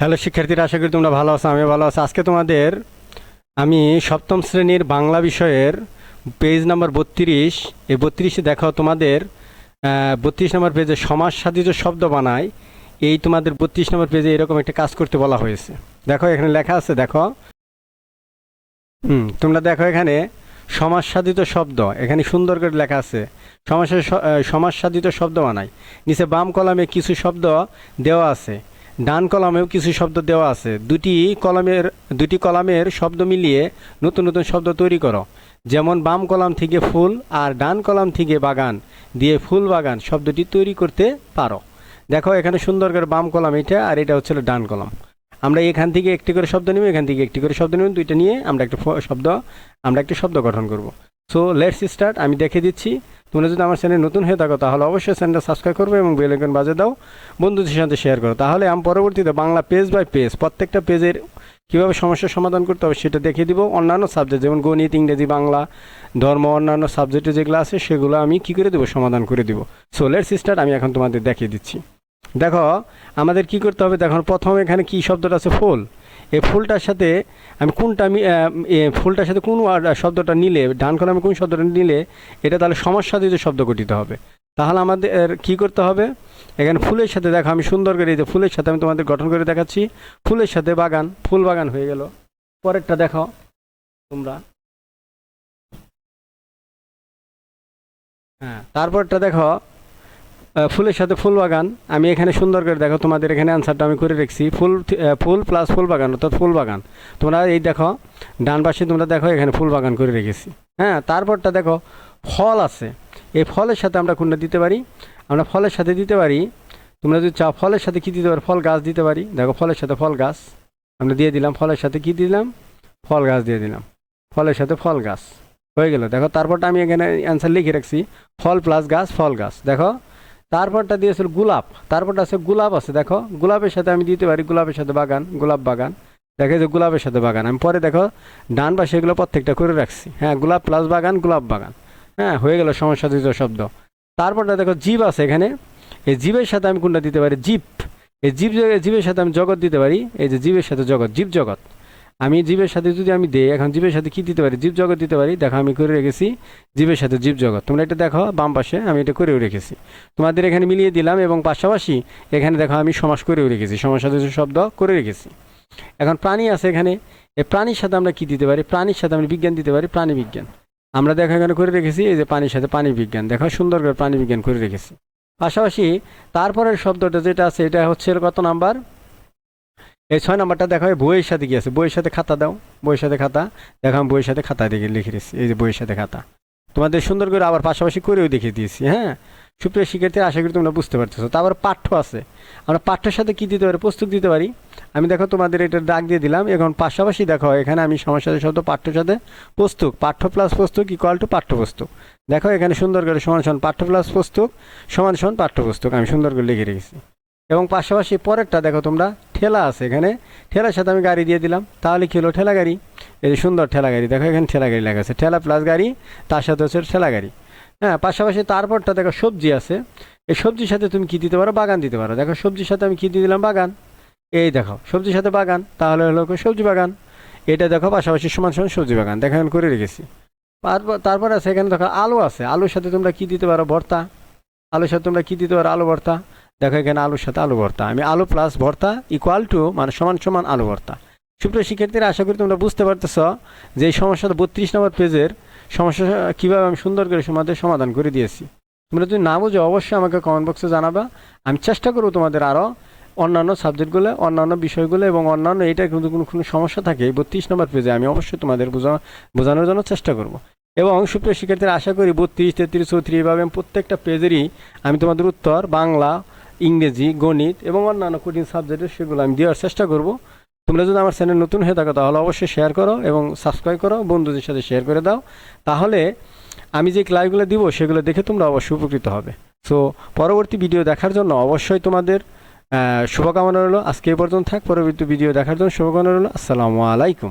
Hello শিক্ষার্থীরা, আশা করি তোমরা ভালো আছো আমি ভালো আছি। আজকে তোমাদের আমি সপ্তম শ্রেণির বাংলা বিষয়ের পেজ নাম্বার বত্রিশ, এই বত্রিশে দেখো তোমাদের বত্রিশ নম্বর পেজে সমাজ সাধিত শব্দ বানায়। এই তোমাদের বত্রিশ নম্বর পেজে এরকম একটা কাজ করতে বলা হয়েছে। দেখো এখানে লেখা আছে, দেখো। হুম, তোমরা দেখো এখানে সমাজ সাধিত শব্দ, এখানে সুন্দর করে লেখা আছে সমাসের স- সমাজ সাধিত শব্দ বানায়। নিচে বাম কলামে কিছু শব্দ দেওয়া আছে। ডান কলামেও কিছু শব্দ দেওয়া আছে। দুটি কলামের দুটি কলামের শব্দ মিলিয়ে নতুন নতুন শব্দ তৈরি করো। যেমন বাম কলাম থেকে ফুল আর ডান কলাম থেকে বাগান দিয়ে ফুল বাগান শব্দটি তৈরি করতে পারো। দেখো, এখানে সুন্দর করে বাম কলাম এটা আর এটা হচ্ছে ডান কলাম। আমরা এখান থেকে একটি করে শব্দ নেব, এখান থেকে একটি করে শব্দ নিব, দুইটা নিয়ে আমরা একটা শব্দ, আমরা একটা শব্দ গঠন করব। সো লেটস স্টার্ট আমি দেখে দিচ্ছি। তোমরা যদি আমার চ্যানেল নতুন হয়ে থাকো, তাহলে অবশ্যই চ্যানেলটা সাবস্ক্রাইব করবে এবং বেল আইকন বাজে দাও। বন্ধুদের সাথে শেয়ার করো। তাহলে আমি পরবর্তীতে বাংলা পেজ বাই পেজ প্রত্যেকটা পেজের কীভাবে সমস্যার সমাধান করতে হবে সেটা দেখিয়ে দিব। অন্যান্য সাবজেক্ট যেমন গণিত, ইংরেজি, বাংলা, ধর্ম, অন্যান্য সাবজেক্টে যেগুলো আছে, সেগুলো আমি কি করে দেবো? সমাধান করে দিব। সো লেটস স্টার্ট আমি এখন তোমাদের দেখিয়ে দিচ্ছি। দেখো, আমাদের কি করতে হবে? দেখো, প্রথম এখানে কি শব্দটা আছে? ফুল। এই ফুলটার সাথে আমি কোনটা আমি ফুলটার সাথে কোন শব্দটা নিলে, ডান কলামে কোন শব্দটা নিলে, এটা তাহলে সমস্যা দিয়ে শব্দ গঠিত হবে। তাহলে আমাদের কি করতে হবে? এখানে ফুলের সাথে দেখো, আমি সুন্দর করে এই যে ফুলের সাথে আমি তোমাদের গঠন করে দেখাচ্ছি। ফুলের সাথে বাগান, ফুল বাগান হয়ে গেল। পরেরটা দেখো তোমরা। হ্যাঁ তারপরটা দেখো ফুলের সাথে ফুল বাগান। আমি এখানে সুন্দর করে দেখো, তোমাদের এখানে অ্যান্সারটা আমি করে রেখেছি। ফুল ফুল প্লাস ফুল বাগান, অর্থাৎ ফুল বাগান। তোমরা এই দেখো, ডান পাশে তোমরা দেখো, এখানে ফুল বাগান করে রেখেছি। হ্যাঁ তারপরটা দেখো, ফল আছে। এই ফলের সাথে আমরা কোনটা দিতে পারি? আমরা ফলের সাথে দিতে পারি, তোমরা যদি চাও ফলের সাথে কী দিতে পারি? ফল গাছ দিতে পারি। দেখো, ফলের সাথে ফল গাছ। আমরা দিয়ে দিলাম, ফলের সাথে কী দিলাম? ফল গাছ দিয়ে দিলাম। ফলের সাথে ফল গাছ। হয়ে গেল। দেখো, তারপরটা আমি এখানে অ্যান্সার লিখে রাখছি। ফল প্লাস গাছ, ফল গাছ। দেখো তারপরটা দিয়েছিল গোলাপ। তারপরটা আছে গোলাপ আছে, দেখো। গোলাপের সাথে আমি দিতে পারি, গোলাপের সাথে বাগান, গোলাপ বাগান। দেখে যে গোলাপের সাথে বাগান। আমি পরে দেখো ডান পাশে এগুলো প্রত্যেকটা করে রাখছি। হ্যাঁ গোলাপ প্লাস বাগান, গোলাপ বাগান। হ্যাঁ হয়ে গেল সমস্যা দিত শব্দ। তারপরটা দেখো জীব আছে এখানে। এই জীবের সাথে আমি কোনটা দিতে পারি? জীব। এই জীব, জীবের সাথে আমি জগৎ দিতে পারি। এই যে জীবের সাথে জগৎ, জীব জগৎ। আমি জীবের সাথে যদি আমি দেই, এখন জীবের সাথে কি দিতে পারি? জীব জগৎ দিতে পারি? দেখো, আমি করে রেখেছি জীবের সাথে জীব জগৎ তোমরা এটা দেখো, বাম পাশে আমি এটা করেও রেখেছি। তোমাদের এখানে মিলিয়ে দিলাম এবং পাশাপাশি এখানে দেখো, আমি সমাস করেও রেখেছি। সমাস সাথে শব্দ, করে রেখেছি। এখন প্রাণী আছে এখানে। এই প্রাণীর সাথে আমরা কি দিতে পারি? প্রাণীর সাথে আমরা বিজ্ঞান দিতে পারি, প্রাণী বিজ্ঞান। আমরা দেখো, এখানে করে রেখেছি, এই যে পানির সাথে পানি বিজ্ঞান। দেখো, সুন্দর করে প্রাণী বিজ্ঞান করে রেখেছি। পাশাপাশি তারপরের শব্দটা যেটা আছে, এটা হচ্ছে কত নাম্বার? এই ছয় নাম্বারটা দেখো এই বইয়ের সাথে কি আছে? বইয়ের সাথে খাতা দাও। বইয়ের সাথে খাতা। দেখো আমি বইয়ের সাথে খাতা দেখে লিখে রেখেছি এই যে বইয়ের সাথে খাতা। তোমাদের সুন্দর করে আবার পাশাপাশি করেও দেখিয়ে দিয়েছি হ্যাঁ? সুপ্রিয় শিক্ষার্থী আশা করি তোমরা বুঝতে পারতেছো। তারপর পাঠ্য আছে। আমরা পাঠ্যের সাথে কি দিতে পারি? প্রস্তুত দিতে পারি। আমি দেখো তোমাদের এটা ডাক দিয়ে দিলাম। এখন পাশাপাশি দেখো, এখানে আমি সমস্যার শব্দ পাঠ্যের সাথে পুস্তক পাঠ্য প্লাস পুস্তক ইকুয়াল টু পাঠ্যপুস্তক দেখো এখানে সুন্দর করে সমান সমান পাঠ্য প্লাস পুস্তক সমান সমান পাঠ্যপুস্তক আমি সুন্দর করে লিখে রেখেছি। এবং পাশাপাশি পরেরটা দেখো তোমরা। ঠেলা আছে এখানে। ঠেলার সাথে আমি গাড়ি দিয়ে দিলাম। তাহলে কি হলো? ঠেলা গাড়ি। এই সুন্দর ঠেলা গাড়ি। দেখো এখানে ঠেলা গাড়ি লেখা আছে। ঠেলা প্লাস গাড়ি, তার সাথে হচ্ছে ঠেলা গাড়ি। হ্যাঁ পাশাপাশি তারপরটা দেখো সবজি আছে। এই সবজির সাথে তুমি কি দিতে পারো? বাগান দিতে পারো। দেখো সবজির সাথে আমি কি দিয়ে দিলাম? বাগান। এই দেখো, সবজির সাথে বাগান। তাহলে হলো সবজি বাগান। এটা দেখো পাশাপাশি সমান সমান সবজি বাগান। দেখো এখানে করে রেখেছি। তারপর তারপর আছে এখানে দেখো আলু আছে। আলুর সাথে তোমরা কি দিতে পারো? ভর্তা। আলুর সাথে তোমরা কি দিতে পারো? আলু ভর্তা। দেখো এখানে আলুর সাথে আলু ভর্তা। আমি আলু প্লাস ভর্তা ইকুয়াল টু মানে সমান সমান আলু ভর্তা। সুপ্রিয় শিক্ষার্থীরা, আশা করি তোমরা বুঝতে পারতেছ যে এই সমস্যাটা বত্রিশ নম্বর পেজের সমস্যা কীভাবে আমি সুন্দর করে তোমাদের সমাধান করে দিয়েছি। তোমরা যদি না বুঝো, অবশ্যই আমাকে কমেন্ট বক্সে জানাবা। আমি চেষ্টা করব তোমাদের আরও অন্যান্য সাবজেক্টগুলো, অন্যান্য বিষয়গুলো এবং অন্যান্য এটা কিন্তু কোনো কোনো সমস্যা থাকে এই বত্রিশ নম্বর পেজে, আমি অবশ্যই তোমাদের বোঝা, বোঝানোর জন্য চেষ্টা করব। এবং সুপ্রিয় শিক্ষার্থীরা, আশা করি বত্রিশ, তেত্রিশ, চৌত্রিশ এভাবে প্রত্যেকটা পেজেরই আমি তোমাদের উত্তর, বাংলা ইংরেজি, গণিত এবং অন্যান্য কঠিন সাবজেক্টের সেগুলো আমি দেওয়ার চেষ্টা করব। তোমরা যদি আমার চ্যানেল নতুন হয়ে থাকো, তাহলে অবশ্যই শেয়ার করো এবং সাবস্ক্রাইব করো, বন্ধুদের সাথে শেয়ার করে দাও। তাহলে আমি যে ক্লাসগুলো দিব, সেগুলো দেখে তোমরা অবশ্যই উপকৃত হবে। সো পরবর্তী ভিডিও দেখার জন্য অবশ্যই তোমাদের শুভকামনা রইল। আজকে এ পর্যন্ত থাক। পরবর্তী ভিডিও দেখার জন্য শুভকামনা রইল। আসসালামু আলাইকুম।